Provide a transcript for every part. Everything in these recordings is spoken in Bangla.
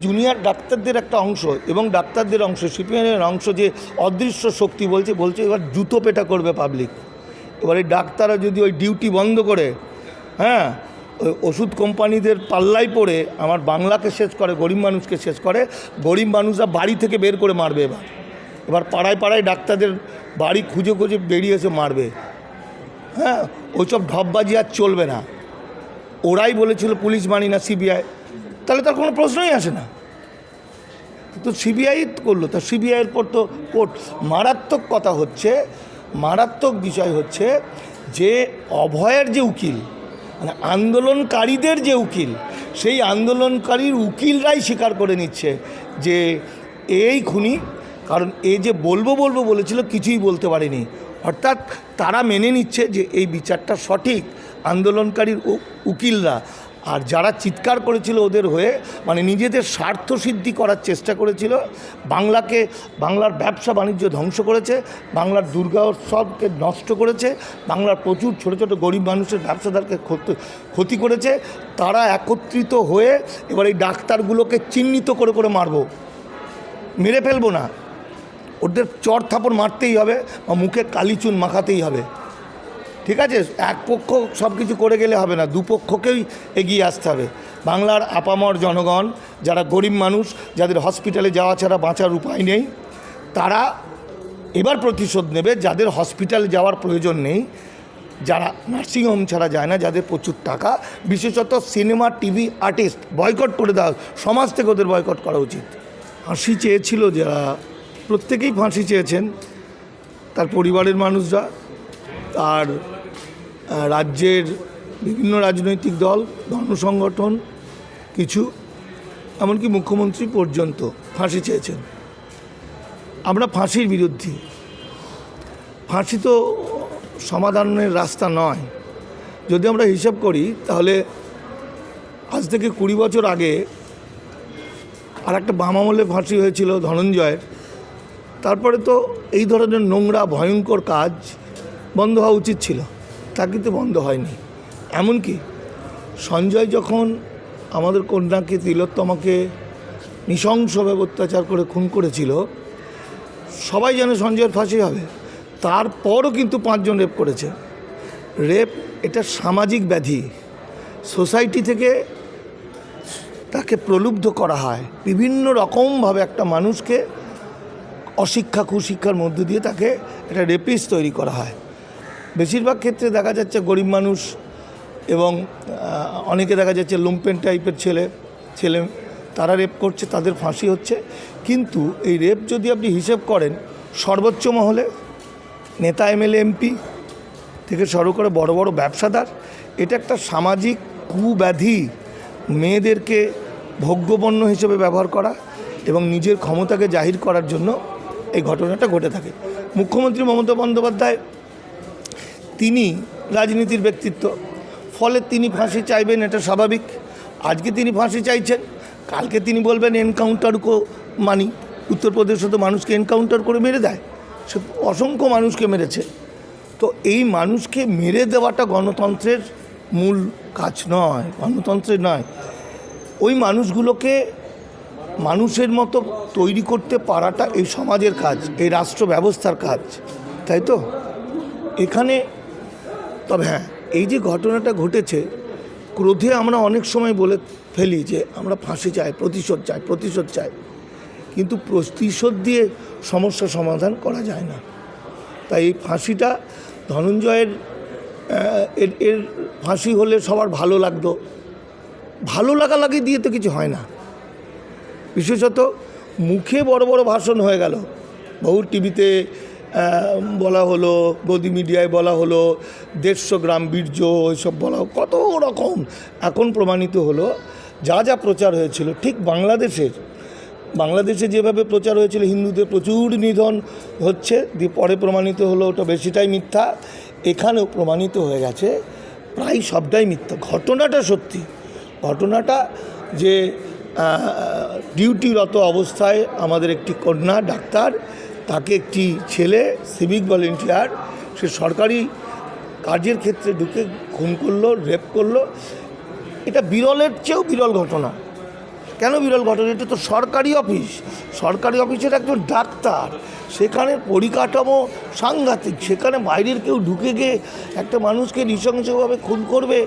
জুনিয়র ডাক্তারদের একটা অংশ এবং ডাক্তারদের অংশ সিপিএমের অংশ যে অদৃশ্য শক্তি বলছে বলছে এবার জুতো পেটা করবে পাবলিক এবার এই ডাক্তাররা যদি ওই ডিউটি বন্ধ করে হ্যাঁ ওই ওষুধ কোম্পানিদের পাল্লাই পড়ে, আমার বাংলাকে শেষ করে, গরিব মানুষকে শেষ করে, গরিব মানুষরা বাড়ি থেকে বের করে মারবে এবার। এবার পাড়ায় পাড়ায় ডাক্তারদের বাড়ি খুঁজে খুঁজে বেরিয়ে এসে মারবে। হ্যাঁ ওইসব ঢপবাজি আর চলবে না। ওরাই বলেছিল পুলিশ মানি না সিবিআই তাহলে তার কোনো প্রশ্নই আসে না। তো সিবিআই করল। তা সিবিআইয়ের পর তো কোর্ট। মারাত্মক কথা হচ্ছে, মারাত্মক বিষয় হচ্ছে যে অভয়ের যে উকিল মানে আন্দোলনকারীদের যে উকিল, সেই আন্দোলনকারীর উকিলরাই স্বীকার করে নিচ্ছে যে এই খুনি, কারণ এ যে বলব বলব বলেছিল কিছুই বলতে পারেনি। অর্থাৎ তারা মেনে নিচ্ছে যে এই বিচারটা সঠিক আন্দোলনকারীর উকিলরা। আর যারা চিৎকার করেছিল ওদের হয়ে মানে নিজেদের স্বার্থ সিদ্ধি করার চেষ্টা করেছিল, বাংলাকে, বাংলার ব্যবসা বাণিজ্য ধ্বংস করেছে, বাংলার দুর্গা উৎসবকে নষ্ট করেছে, বাংলার প্রচুর ছোট ছোট গরিব মানুষের ব্যবসাদারকে ক্ষতি ক্ষতি করেছে, তারা একত্রিত হয়ে এবার এই ডাক্তারগুলোকে চিহ্নিত করে করে মারবো। মেরে ফেলব না। ওদের চর থাপড় মারতেই হবে বা মুখে কালিচুন মাখাতেই হবে। ঠিক আছে? এক পক্ষ সব কিছু করে গেলে হবে না দুপক্ষকেই এগিয়ে আসতে হবে। বাংলার আপামর জনগণ, যারা গরিব মানুষ, যাদের হসপিটালে যাওয়া ছাড়া বাঁচার উপায় নেই, তারা এবার প্রতিশোধ নেবে যাদের হসপিটাল যাওয়ার প্রয়োজন নেই। যারা নার্সিংহোম ছাড়া যায় না, যাদের প্রচুর টাকা, বিশেষত সিনেমা, টিভি আর্টিস্ট, বয়কট করে দেওয়া, সমাজ থেকে ওদের বয়কট করা উচিত। ফাঁসি চেয়েছিল যারা, প্রত্যেকেই ফাঁসি চেয়েছেন। তার পরিবারের মানুষরা, তার রাজ্যের বিভিন্ন রাজনৈতিক দল গণসংগঠন কিছু, এমনকি মুখ্যমন্ত্রী পর্যন্ত ফাঁসি চেয়েছেন। আমরা ফাঁসির বিরুদ্ধে। ফাঁসি তো সমাধানের রাস্তা নয়। যদি আমরা হিসাব করি, তাহলে আজ থেকে কুড়ি বছর আগে আর একটা বাম আমলে ফাঁসি হয়েছিল ধনঞ্জয়ের। তারপরে তো এই ধরনের নোংরা, ভয়ঙ্কর কাজ বন্ধ হওয়া উচিত ছিল। তা কিন্তু বন্ধ হয়নি। এমনকি সঞ্জয় যখন আমাদের কন্যাকে, তিলোত্তমাকে নৃশংসভাবে অত্যাচার করে খুন করেছিল, সবাই জানে সঞ্জয়ের ফাঁসি হবে, তারপরও কিন্তু পাঁচজন রেপ করেছে। রেপ এটা সামাজিক ব্যাধি। সোসাইটি থেকে তাকে প্রলুব্ধ করা হয়। বিভিন্ন রকমভাবে একটা মানুষকে অশিক্ষা, কুশিক্ষার মধ্য দিয়ে তাকে একটা রেপিস তৈরি করা হয়। বেশিরভাগ ক্ষেত্রে দেখা যাচ্ছে গরিব মানুষ এবং অনেকে দেখা যাচ্ছে লুম্পেন টাইপের ছেলে ছেলে, তারা রেপ করছে, তাদের ফাঁসি হচ্ছে। কিন্তু এই রেপ যদি আপনি হিসেব করেন, সর্বোচ্চ মহলে নেতা এমএলএ এমপি থেকে শুরু করে বড় বড় ব্যবসাদার, এটা একটা সামাজিক কুব্যাধি। মেয়েদেরকে ভোগ্যপণ্য হিসেবে ব্যবহার করা এবং নিজের ক্ষমতাকে জাহির করার জন্য এই ঘটনাটা ঘটে থাকে। মুখ্যমন্ত্রী মমতা বন্দ্যোপাধ্যায় তিনি রাজনীতির ব্যক্তিত্ব। ফলে তিনি ফাঁসি চাইবেন, এটা স্বাভাবিক। আজকে তিনি ফাঁসি চাইছেন, কালকে তিনি বলবেন এনকাউন্টার কো মানি। উত্তরপ্রদেশে তো মানুষকে এনকাউন্টার করে মেরে দেয়। সে অসংখ্য মানুষকে মেরেছে। তো এই মানুষকে মেরে দেওয়াটা গণতন্ত্রের মূল কাজ নয়, গণতন্ত্রের নয়। ওই মানুষগুলোকে মানুষের মতো তৈরি করতে পারাটা এই সমাজের কাজ, এই রাষ্ট্র ব্যবস্থার কাজ। তাই তো? এখানে তবে হ্যাঁ এই যে ঘটনাটা ঘটেছে, ক্রোধে আমরা অনেক সময় বলে ফেলি যে আমরা ফাঁসি চাই, প্রতিশোধ চাই প্রতিশোধ চাই। কিন্তু প্রতিশোধ দিয়ে সমস্যা সমাধান করা যায় না। তাই এই ফাঁসিটা ধনঞ্জয়ের এর এর ফাঁসি হলে সবার ভালো লাগতো। ভালো লাগালাগি দিয়ে তো কিছু হয় না। বিশেষত মুখে বড় বড় ভাষণ হয়ে গেল। বহু টিভিতে বলা হলো, গদি মিডিয়ায় বলা হলো, দেড়শো গ্রাম বীর্য এসব বলা কত রকম। এখন প্রমাণিত হলো, যা যা প্রচার হয়েছিল, ঠিক বাংলাদেশের, বাংলাদেশে যেভাবে প্রচার হয়েছিল, হিন্দুদের প্রচুর নিধন হচ্ছে দিয়ে পরে প্রমাণিত হলো, ওটা বেশিটাই মিথ্যা। এখানেও প্রমাণিত হয়ে গেছে, প্রায় সবটাই মিথ্যা। ঘটনাটা সত্যি। ঘটনাটা যে ডিউটিরত অবস্থায় আমাদের একটি কন্যা, ডাক্তার তাকে একটি ছেলে সিভিক ভলেন্টিয়ার সে সরকারি কাজের ক্ষেত্রে ঢুকে খুন করল রেপ করল। এটা বিরলের চেয়েও বিরল ঘটনা। কেন বিরল ঘটনা? এটা তো সরকারি অফিস। সরকারি অফিসের একজন ডাক্তার, সেখানে পরিকাঠামো সাংঘাতিক, সেখানে বাইরের কেউ ঢুকে গিয়ে একটা মানুষকে নৃশংসভাবে খুন করবে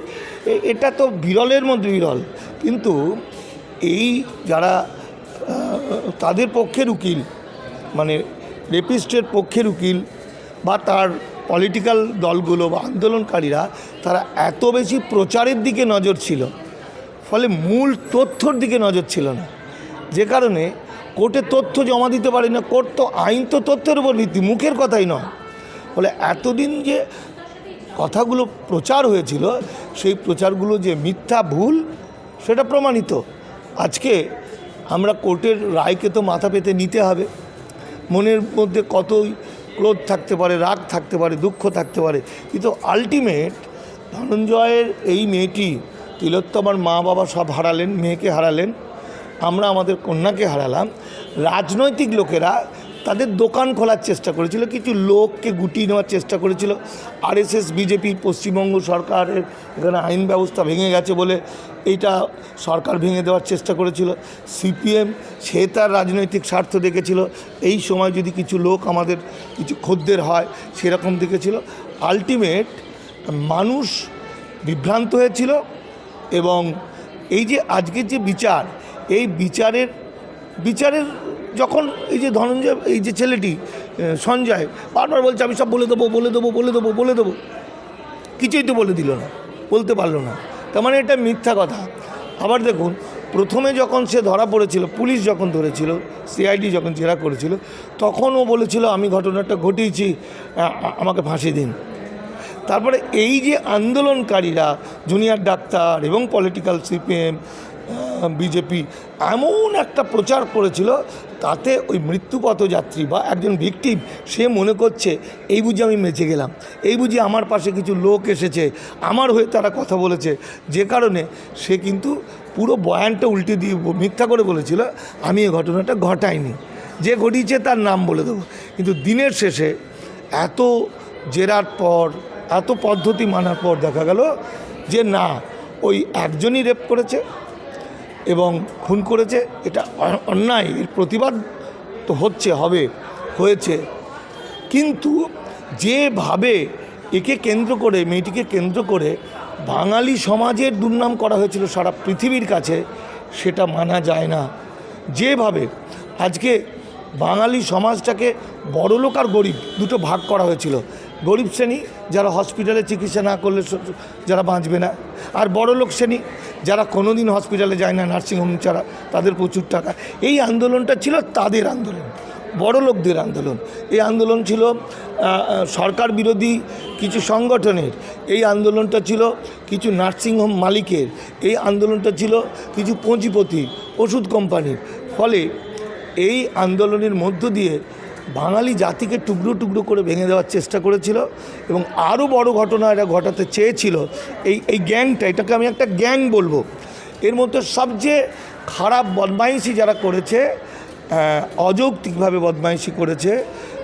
এটা তো বিরলের মধ্যে বিরল। কিন্তু এই যারা তাদের পক্ষের উকিল মানে রেপিস্টের পক্ষের উকিল বা তার পলিটিক্যাল দলগুলো বা আন্দোলনকারীরা তারা এত বেশি প্রচারের দিকে নজর ছিল। ফলে মূল তথ্যর দিকে নজর ছিল না। যে কারণে কোর্টে তথ্য জমা দিতে পারি না, কোর্ট তো আইন তো তথ্যের উপর ভিত্তি, মুখের কথাই নয়। ফলে এতদিন যে কথাগুলো প্রচার হয়েছিল, সেই প্রচারগুলো যে মিথ্যা ভুল, সেটা প্রমাণিত। আজকে আমরা কোর্টের রায়কে তো মাথা পেতে নিতে হবে। মনের মধ্যে কতই ক্রোধ থাকতে পারে, রাগ থাকতে পারে, দুঃখ থাকতে পারে। কিন্তু আলটিমেট ধনঞ্জয়ের এই মেয়েটি, তিলোত্তমার মা বাবা সব হারালেন, মেয়েকে হারালেন, আমরা আমাদের কন্যাকে হারালাম। রাজনৈতিক লোকেরা তাদের দোকান খোলার চেষ্টা করেছিল, কিছু লোককে গুটিয়ে নেওয়ার চেষ্টা করেছিল। আরএসএস, বিজেপি, পশ্চিমবঙ্গ সরকারের এখানে আইন ব্যবস্থা ভেঙে গেছে বলে এইটা সরকার ভেঙে দেওয়ার চেষ্টা করেছিল। সিপিএম সে তার রাজনৈতিক স্বার্থ দেখেছিল। এই সময় যদি কিছু লোক আমাদের কিছু খদ্দের হয়, সেরকম দেখেছিল। আলটিমেট মানুষ বিভ্রান্ত হয়েছিল এবং এই যে আজকের যে বিচার, এই বিচারের বিচারের যখন এই যে ধনঞ্জয়, এই যে ছেলেটি সঞ্জয়, বারবার বলছে, আমি সব বলে দেবো বলে দেবো বলে দেবো বলে দেবো। কিছুই তো বলে দিল না, বলতে পারল না। তার মানে এটা মিথ্যা কথা। আবার দেখুন, প্রথমে যখন সে ধরা পড়েছিল, পুলিশ যখন ধরেছিল, সিআইডি যখন জেরা করেছিল, তখন ও বলেছিল, আমি ঘটনাটা ঘটিয়েছি আমাকে ফাঁসি দিন। তারপরে এই যে আন্দোলনকারীরা, জুনিয়র ডাক্তার এবং পলিটিক্যাল সিপিএম বিজেপি এমন একটা প্রচার করেছিল, তাতে ওই মৃত্যুপথযাত্রী বা একজন ভিকটিম সে মনে করছে, এই বুঝি আমি বেঁচে গেলাম, এই বুঝি আমার পাশে কিছু লোক এসেছে, আমার হয়ে তারা কথা বলেছে। যে কারণে সে কিন্তু পুরো বয়ানটা উল্টে দিয়ে মিথ্যা করে বলেছিল, আমি এই ঘটনাটা ঘটাইনি। যে ঘটিয়েছে তার নাম বলে দেবো। কিন্তু দিনের শেষে এত জেরার পর, এত পদ্ধতি মানার পর দেখা গেল যে না, ওই একজনই রেপ করেছে এবং খুন করেছে, এটা অন্যায়, এর প্রতিবাদ তো হচ্ছে, হবে, হয়েছে। কিন্তু যেভাবে একে কেন্দ্র করে, মেয়েটিকে কেন্দ্র করে বাঙালি সমাজের দুর্নাম করা হয়েছিল সারা পৃথিবীর কাছে, সেটা মানা যায় না। যেভাবে আজকে বাঙালি সমাজটাকে বড়লোক আর গরিব দুটো ভাগ করা হয়েছিল। গরিব শ্রেণি যারা হসপিটালে চিকিৎসা না করলে যারা বাঁচবে না, আর বড়লোক শ্রেণি যারা কোনোদিন হসপিটালে যায় না, নার্সিংহোম ছাড়া, তাদের প্রচুর টাকা। এই আন্দোলনটা ছিল তাদের আন্দোলন, বড় লোকদের আন্দোলন। এই আন্দোলন ছিল সরকার বিরোধী কিছু সংগঠনের। এই আন্দোলনটা ছিল কিছু নার্সিংহোম মালিকের। এই আন্দোলনটা ছিল কিছু পুঁজিপতি ওষুধ কোম্পানির। ফলে এই আন্দোলনের মধ্য দিয়ে বাঙালি জাতিকে টুকরো টুকরো করে ভেঙে দেওয়ার চেষ্টা করেছিল এবং আরও বড় ঘটনা এটা ঘটাতে চেয়েছিল। এই এই গ্যাংটা, এটাকে আমি একটা গ্যাং বলব। এর মধ্যে সবচেয়ে খারাপ বদমাইশি যারা করেছে অযৌক্তিকভাবে বদমাইশি করেছে,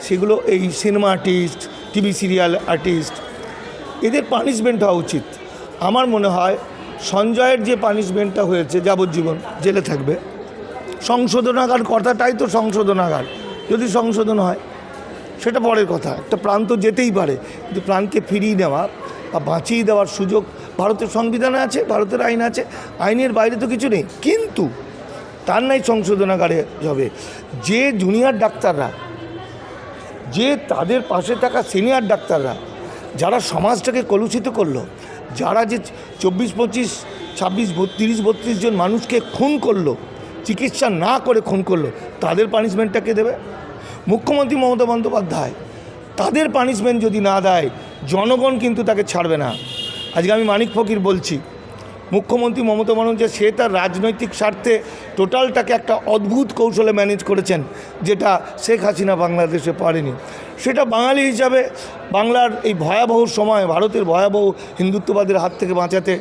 সেগুলো এই cinema artist, TV serial artist, এদের পানিশমেন্ট হওয়া উচিত। আমার মনে হয় সঞ্জয়ের যে পানিশমেন্টটা হয়েছে, যাবজ্জীবন, জেলে থাকবে। সংশোধনাগার, কথাটাই তো সংশোধনাগার। যদি সংশোধন হয়, সেটা পরের কথা। একটা প্রান্ত যেতেই পারে, কিন্তু প্রাণকে ফিরিয়ে নেওয়া বা বাঁচিয়ে দেওয়ার সুযোগ ভারতের সংবিধানে আছে, ভারতের আইন আছে, আইনের বাইরে তো কিছু নেই। কিন্তু তার নাই সংশোধনাগারে যাবে। যে জুনিয়র ডাক্তাররা, যে তাদের পাশে থাকা সিনিয়র ডাক্তাররা, যারা সমাজটাকে কলুষিত করল, যারা যে চব্বিশ, পঁচিশ, ছাব্বিশ তিরিশ, বত্রিশ জন মানুষকে খুন করল, চিকিৎসা না করে খুন করল, তাদের পানিশমেন্টটাকে দেবে? মুখ্যমন্ত্রী মমতা বন্দ্যোপাধ্যায়, তাদের পানিশমেন্ট যদি না দেয়, জনগণ কিন্তু তাকে ছাড়বে না। আজকে আমি মানিক ফকির বলছি, মুখ্যমন্ত্রী মমতা বন্দ্যোপাধ্যায় সে তার রাজনৈতিক স্বার্থে টোটালটাকে একটা অদ্ভুত কৌশলে ম্যানেজ করেছেন, যেটা শেখ হাসিনা বাংলাদেশে পারেনি। সেটা বাঙালি হিসাবে বাংলার এই ভয়াবহ সময়, ভারতের ভয়াবহ হিন্দুত্ববাদের হাত থেকে বাঁচাতে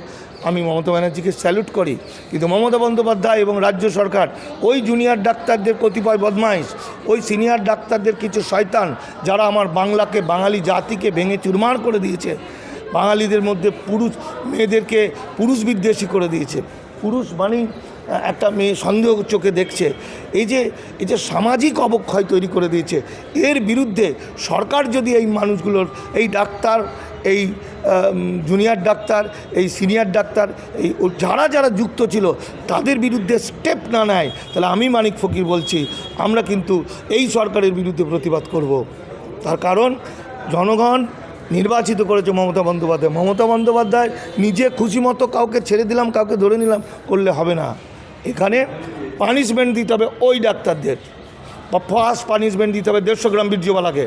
আমি মমতা ব্যানার্জিকে স্যালুট করি। কিন্তু মমতা বন্দ্যোপাধ্যায় এবং রাজ্য সরকার, ওই জুনিয়র ডাক্তারদের কতিপয় বদমাইশ, ওই সিনিয়র ডাক্তারদের কিছু শয়তান যারা আমার বাংলাকে, বাঙালি জাতিকে ভেঙে চুরমার করে দিয়েছে, বাঙালিদের মধ্যে পুরুষ, মেয়েদেরকে পুরুষ বিদ্বেষী করে দিয়েছে। পুরুষ মানেই একটা মেয়ে সন্দেহ চোখে দেখছে। এই যে এই যে সামাজিক অবক্ষয় তৈরি করে দিয়েছে, এর বিরুদ্ধে সরকার যদি এই মানুষগুলোর, এই ডাক্তার, এই জুনিয়র ডাক্তার, এই সিনিয়র ডাক্তার, এই যারা যারা যুক্ত ছিল, তাদের বিরুদ্ধে স্টেপ না নেয়, তাহলে আমি মানিক ফকির বলছি, আমরা কিন্তু এই সরকারের বিরুদ্ধে প্রতিবাদ করব। তার কারণ, জনগণ নির্বাচিত করেছে মমতা বন্দ্যোপাধ্যায়। মমতা বন্দ্যোপাধ্যায়, নিজে খুশি মতো কাউকে ছেড়ে দিলাম, কাউকে ধরে নিলাম, করলে হবে না। এখানে পানিশমেন্ট দিতে হবে ওই ডাক্তারদের। বা ফার্স্ট পানিশমেন্ট দিতে হবে দেড়শো গ্রাম বীর্যবালাকে,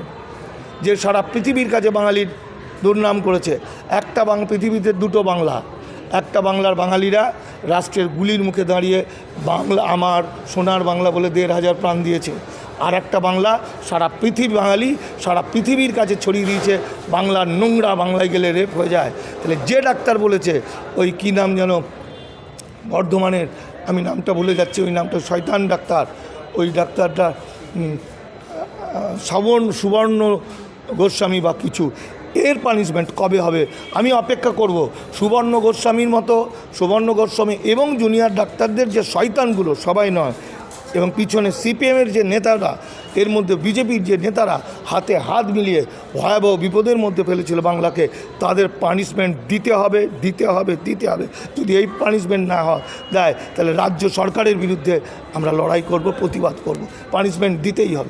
যে সারা পৃথিবীর কাছে বাঙালির দুর্নাম করেছে। একটা বাং পৃথিবীতে দুটো বাংলা। একটা বাংলার বাঙালিরা রাষ্ট্রের গুলির মুখে দাঁড়িয়ে বাংলা আমার সোনার বাংলা বলে দেড় হাজার প্রাণ দিয়েছে। আর একটা বাংলা সারা পৃথিবী বাঙালি সারা পৃথিবীর কাছে ছড়িয়ে দিয়েছে, বাংলার নোংরা বাংলায় গেলে রেপ হয়ে যায়। তাহলে যে ডাক্তার বলেছে, ওই কী নাম যেন বর্ধমানের আমি নামটা ভুলে যাচ্ছি, ওই নামটা শয়তান ডাক্তার। ওই ডাক্তারটা শ্রাবণ সুবর্ণ গোস্বামী বা কিছু। এর পানিশমেন্ট কবে হবে? আমি অপেক্ষা করব। সুবর্ণ গোস্বামীর মতো, সুবর্ণ গোস্বামী এবং জুনিয়র ডাক্তারদের যে শয়তানগুলো, সবাই নয় এবং পিছনে সিপিএমের যে নেতারা, এর মধ্যে বিজেপির যে নেতারা হাতে হাত মিলিয়ে ভয়াবহ বিপদের মধ্যে ফেলেছিল বাংলাকে, তাদের পানিশমেন্ট দিতে হবে দিতে হবে দিতে হবে। যদি এই পানিশমেন্ট না হয়, দেয়, তাহলে রাজ্য সরকারের বিরুদ্ধে আমরা লড়াই করব, প্রতিবাদ করব। পানিশমেন্ট দিতেই হবে।